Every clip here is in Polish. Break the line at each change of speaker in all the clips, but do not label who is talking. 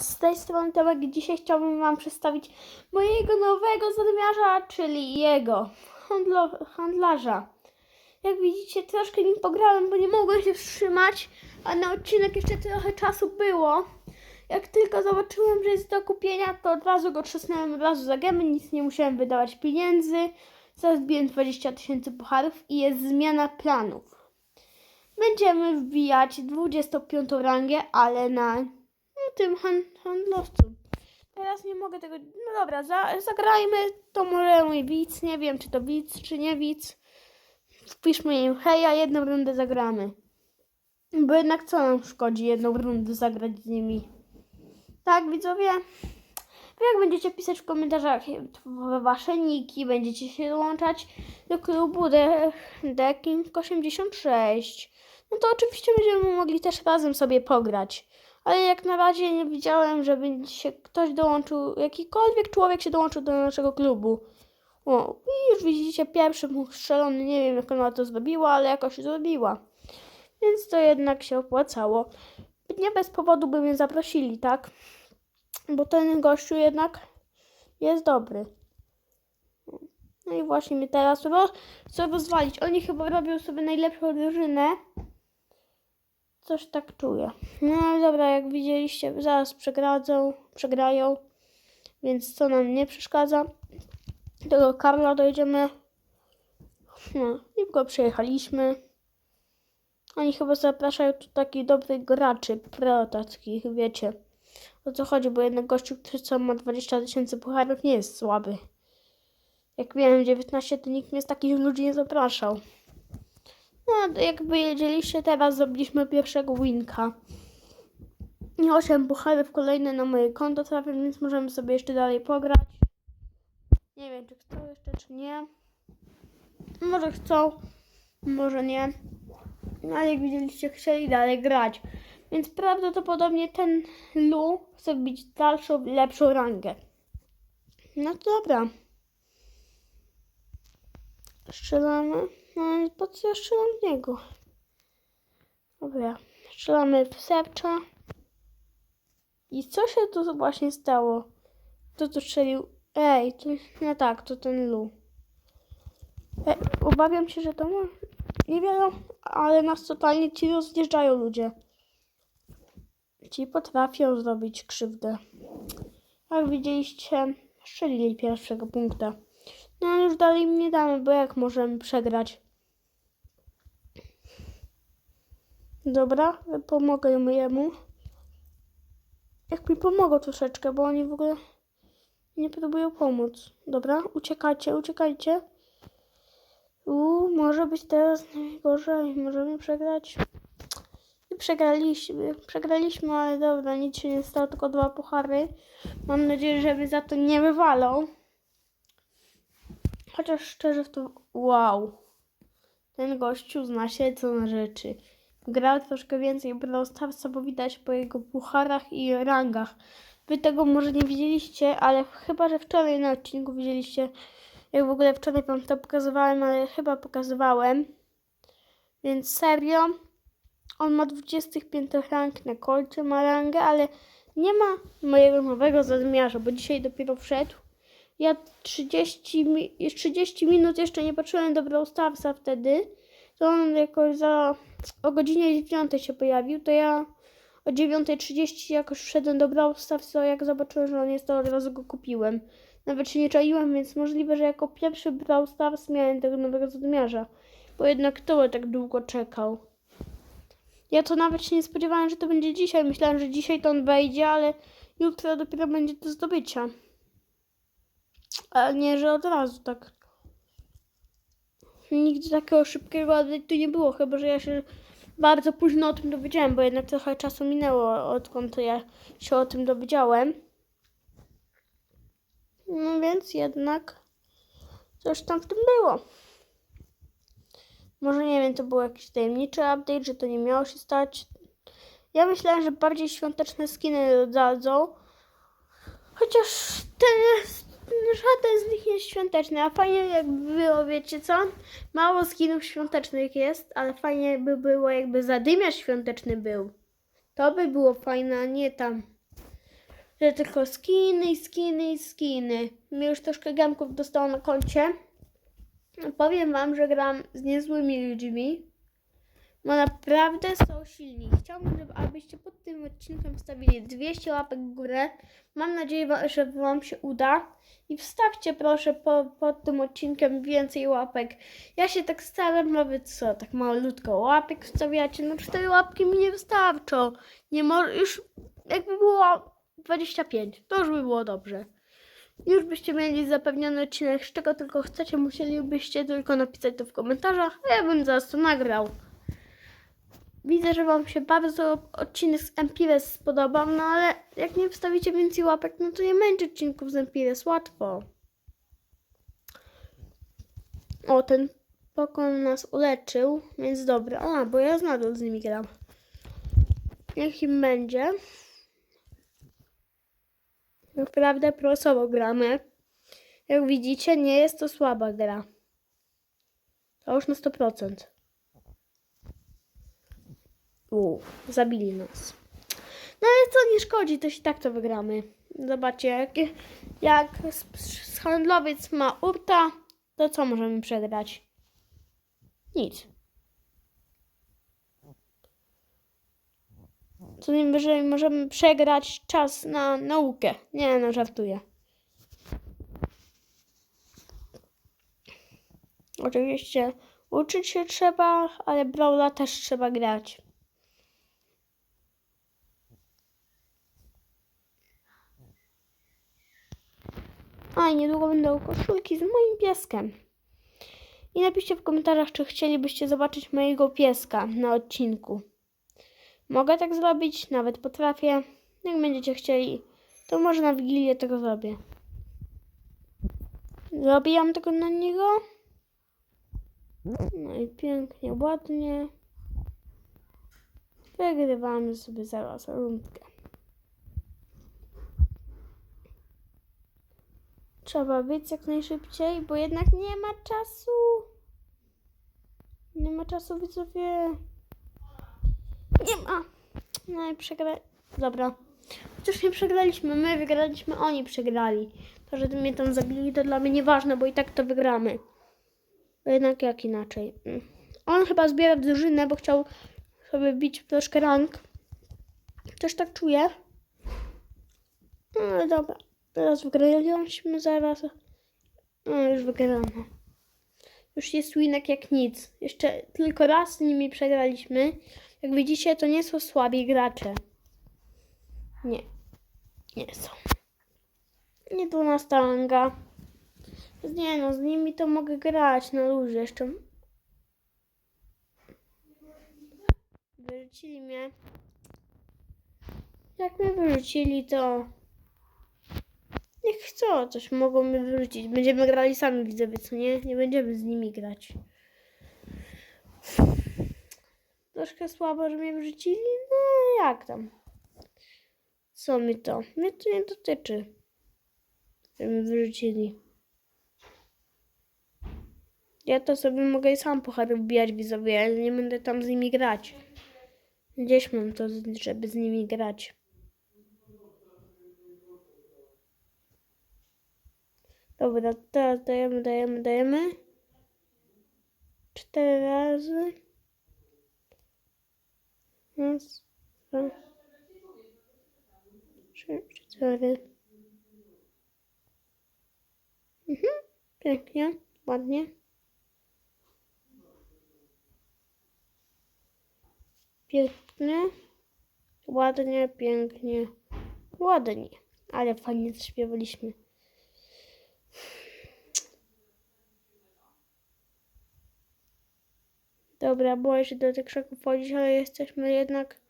Z tej strony Tomek, dzisiaj chciałbym Wam przedstawić mojego nowego zadymiarza, czyli jego handlo- handlarza. Jak widzicie, troszkę nim pograłem, bo nie mogłem się wstrzymać, a na odcinek jeszcze trochę czasu było. Jak tylko zobaczyłem, że jest do kupienia, to od razu go trzasnąłem od razu za gemy, nic nie musiałem wydawać pieniędzy. Zbiłem 20 tysięcy pucharów i jest zmiana planów. Będziemy wbijać 25 rangę, ale na tym han- handlowcu. Teraz nie mogę tego. No dobra, za, zagrajmy. To może mój widz. Nie wiem, czy to widz, czy nie widz. Wpiszmy im hej, a jedną rundę zagramy. Bo jednak co nam szkodzi jedną rundę zagrać z nimi? Tak, widzowie? Wy jak będziecie pisać w komentarzach wasze niki, będziecie się dołączać do klubu The, The King 86. No to oczywiście będziemy mogli też razem sobie pograć. Ale jak na razie nie widziałem, żeby się ktoś dołączył, jakikolwiek człowiek się dołączył do naszego klubu. O, i już widzicie, pierwszy mu strzelony, nie wiem jak ona to zrobiła, ale jakoś zrobiła. Więc to jednak się opłacało. Nie bez powodu by mnie zaprosili, tak? Bo ten gościu jednak jest dobry. No i właśnie mnie teraz ro- chcą rozwalić. Oni chyba robią sobie najlepszą drużynę. Coś tak czuję. No dobra, jak widzieliście, zaraz przegradzą, przegrają. Więc co nam nie przeszkadza. Do Karla dojdziemy. No, i go przyjechaliśmy. Oni chyba zapraszają tu takich dobrych graczy, pro takich, wiecie. O co chodzi, bo jednak gościu, który co ma 20 tysięcy pucharów, nie jest słaby. Jak miałem 19, to nikt mnie z takich ludzi nie zapraszał. No, jakby wiedzieliście, teraz zrobiliśmy pierwszego winka. I 8 pucharów kolejne na moje konto trafią, więc możemy sobie jeszcze dalej pograć. Nie wiem, czy chcą jeszcze, czy nie. Może chcą, może nie. No, ale jak widzieliście, chcieli dalej grać. Więc prawdopodobnie ten Lu chce wbić dalszą, lepszą rangę. No to dobra. Strzelamy. No po co ja strzelam w niego? Dobra. Strzelamy w. I co się tu właśnie stało? Kto tu strzelił? Ej, to, no tak, to ten Lu. E, obawiam się, że to ma... Nie wiem, ale nas totalnie ci rozjeżdżają ludzie. Ci potrafią zrobić krzywdę. Jak widzieliście, strzelili pierwszego punkta. No ale już dalej nie damy, bo jak możemy przegrać? Dobra, pomogę jemu. Jak mi pomogą troszeczkę, bo oni w ogóle nie próbują pomóc. Dobra, uciekajcie, uciekajcie. Uuu, może być teraz najgorzej. Możemy przegrać. I przegraliśmy. Przegraliśmy, ale dobra, nic się nie stało, tylko dwa puchary. Mam nadzieję, że mnie za to nie wywalą. Chociaż szczerze w to... Wow. Ten gościu zna się co na rzeczy. Gra troszkę więcej Brawl Starsa, bo widać po jego pucharach i rangach. Wy tego może nie widzieliście, ale chyba, że wczoraj na odcinku widzieliście, jak w ogóle wczoraj wam to pokazywałem, ale chyba pokazywałem. Więc serio, on ma 25 rank na kolcie, ma rangę, ale nie ma mojego nowego zadmiarza, bo dzisiaj dopiero wszedł. Ja 30, mi- 30 minut jeszcze nie patrzyłem do Brawl Starsa wtedy. To on jakoś za o godzinie 9 się pojawił, to ja o 9.30 jakoś wszedłem do Brawl Starsa, jak zobaczyłem, że on jest, to od razu go kupiłem. Nawet się nie czaiłem, więc możliwe, że jako pierwszy Brawl Stars miałem tego nowego zadmiarza. Bo jednak kto tak długo czekał. Ja to nawet się nie spodziewałem, że to będzie dzisiaj. Myślałem, że dzisiaj to on wejdzie, ale jutro dopiero będzie do zdobycia. A nie, że od razu tak. Nigdy takiego szybkiego update'u nie było, chyba że ja się bardzo późno o tym dowiedziałem, bo jednak trochę czasu minęło, odkąd ja się o tym dowiedziałem. No więc jednak coś tam w tym było. Może nie wiem, to był jakiś tajemniczy update, że to nie miało się stać. Ja myślałem, że bardziej świąteczne skiny dadzą. Chociaż ten, żaden z nich nie jest świąteczny, a fajnie jakby było, wiecie co? Mało skinów świątecznych jest, ale fajnie by było jakby zadymiarz świąteczny był. To by było fajne, a nie tam że tylko skiny skiny skiny. Mi już troszkę gemków dostało na koncie. Powiem wam, że gram z niezłymi ludźmi. Bo naprawdę są silni. Chciałbym, abyście pod tym odcinkiem wstawili 200 łapek w górę. Mam nadzieję, że wam się uda. I wstawcie proszę po, pod tym odcinkiem więcej łapek. Ja się tak staram, nawet co, tak malutko łapek wstawiacie. No 4 łapki mi nie wystarczą. Nie może, już jakby było 25, to już by było dobrze. Już byście mieli zapewniony odcinek, z czego tylko chcecie, musielibyście tylko napisać to w komentarzach, a ja bym zaraz to nagrał. Widzę, że Wam się bardzo odcinek z Empires spodobał, no ale jak nie wstawicie więcej łapek, no to nie będzie odcinków z Empires, łatwo. O, ten pokon nas uleczył, więc dobra. A, bo ja nadal z nimi gram. Niech im będzie. Naprawdę prosowo gramy. Jak widzicie, nie jest to słaba gra. To już na 100%. U, zabili nas. No ale co nie szkodzi, to się tak to wygramy. Zobaczcie, jak, jak handlowiec ma urta, to co możemy przegrać? Nic. Co najwyżej możemy przegrać czas na naukę. Nie no, żartuję. Oczywiście uczyć się trzeba, ale Brawla też trzeba grać. A i niedługo będą koszulki z moim pieskiem. I napiszcie w komentarzach, czy chcielibyście zobaczyć mojego pieska na odcinku. Mogę tak zrobić, nawet potrafię. Jak będziecie chcieli, to może na Wigilię tego zrobię. Zrobiłam tego na niego. No i pięknie, ładnie. Wygrywamy sobie zaraz rundkę. Trzeba być jak najszybciej, bo jednak nie ma czasu. Nie ma czasu, widzowie. Nie ma. No i przegra... Dobra. Chociaż nie przegraliśmy, my wygraliśmy, oni przegrali. To, że mnie tam zabili, to dla mnie nieważne, bo i tak to wygramy. Jednak jak inaczej. Mm. On chyba zbiera drużynę, bo chciał sobie bić troszkę rank. Też tak czuję. No ale dobra. Teraz wygraliśmy zaraz. No już wygrano. Już jest winek jak nic. Jeszcze tylko raz z nimi przegraliśmy. Jak widzicie, to nie są słabi gracze. Nie. Nie są. Nie 12 ranga. Nie no, z nimi to mogę grać na luzie jeszcze. Wyrzucili mnie. Jak mnie wyrzucili, to... Niech chcą, coś mogą mnie wyrzucić. Będziemy grali sami, widzowie, co nie? Nie będziemy z nimi grać. Troszkę słabo, że mnie wyrzucili? No, jak tam? Co mi to? Mnie to nie dotyczy. Że mnie wyrzucili. Ja to sobie mogę i sam puchary wbijać widzowie, ale nie będę tam z nimi grać. Gdzieś mam to, żeby z nimi grać. Dobra, teraz dajemy, dajemy, dajemy. Cztery razy. Raz, dwa, trzy, cztery. Mhm, pięknie, ładnie. Pięknie, ładnie, pięknie, ładnie. Ale fajnie zaśpiewaliśmy. Dobra, boję się do tych krzaków wchodzić, ale jesteśmy jednak...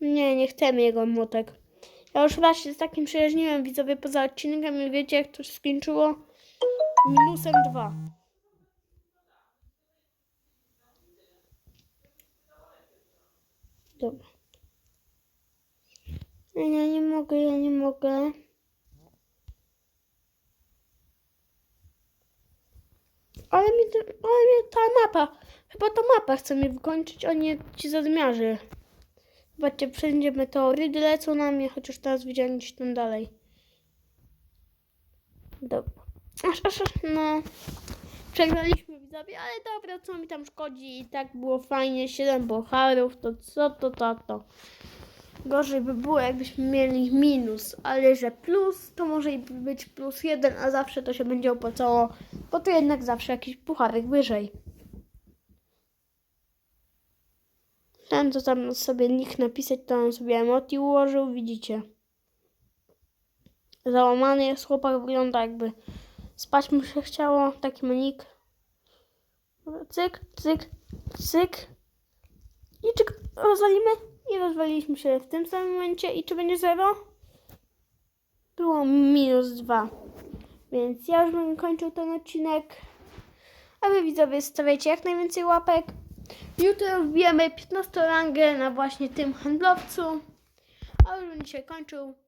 Nie, nie chcemy jego młotek. Ja już raz się z takim przyjaźniłem, widzowie, poza odcinkiem i wiecie, jak to się skończyło? Minusem dwa. Dobra. Mogę, ja nie mogę. Ale mi, ale mi ta mapa, chyba ta mapa chce mnie wykończyć, a nie ci zadmiarze. Zobaczcie, wszędzie meteoryty lecą na mnie, chociaż teraz widziałem gdzieś tam dalej. Dobra. Aż, aż, aż, no. Przegraliśmy widzowie, ale dobra, co mi tam szkodzi i tak było fajnie, 7 boharów, to co to, to, to. Gorzej by było, jakbyśmy mieli minus, ale że plus, to może być plus jeden, a zawsze to się będzie opłacało, bo to jednak zawsze jakiś pucharek wyżej. Ten, co tam sobie nick napisać, to on sobie emoti ułożył, widzicie. Załamany jest chłopak, wygląda jakby spać mu się chciało, taki ma Cyk, cyk, cyk. I czyk, rozwalimy. I rozwaliliśmy się w tym samym momencie. I czy będzie zero? Było minus dwa. Więc ja już bym kończył ten odcinek. A wy widzowie stawiajcie jak najwięcej łapek. Jutro wbijemy 15 rangę na właśnie tym handlowcu. A już bym dzisiaj kończył.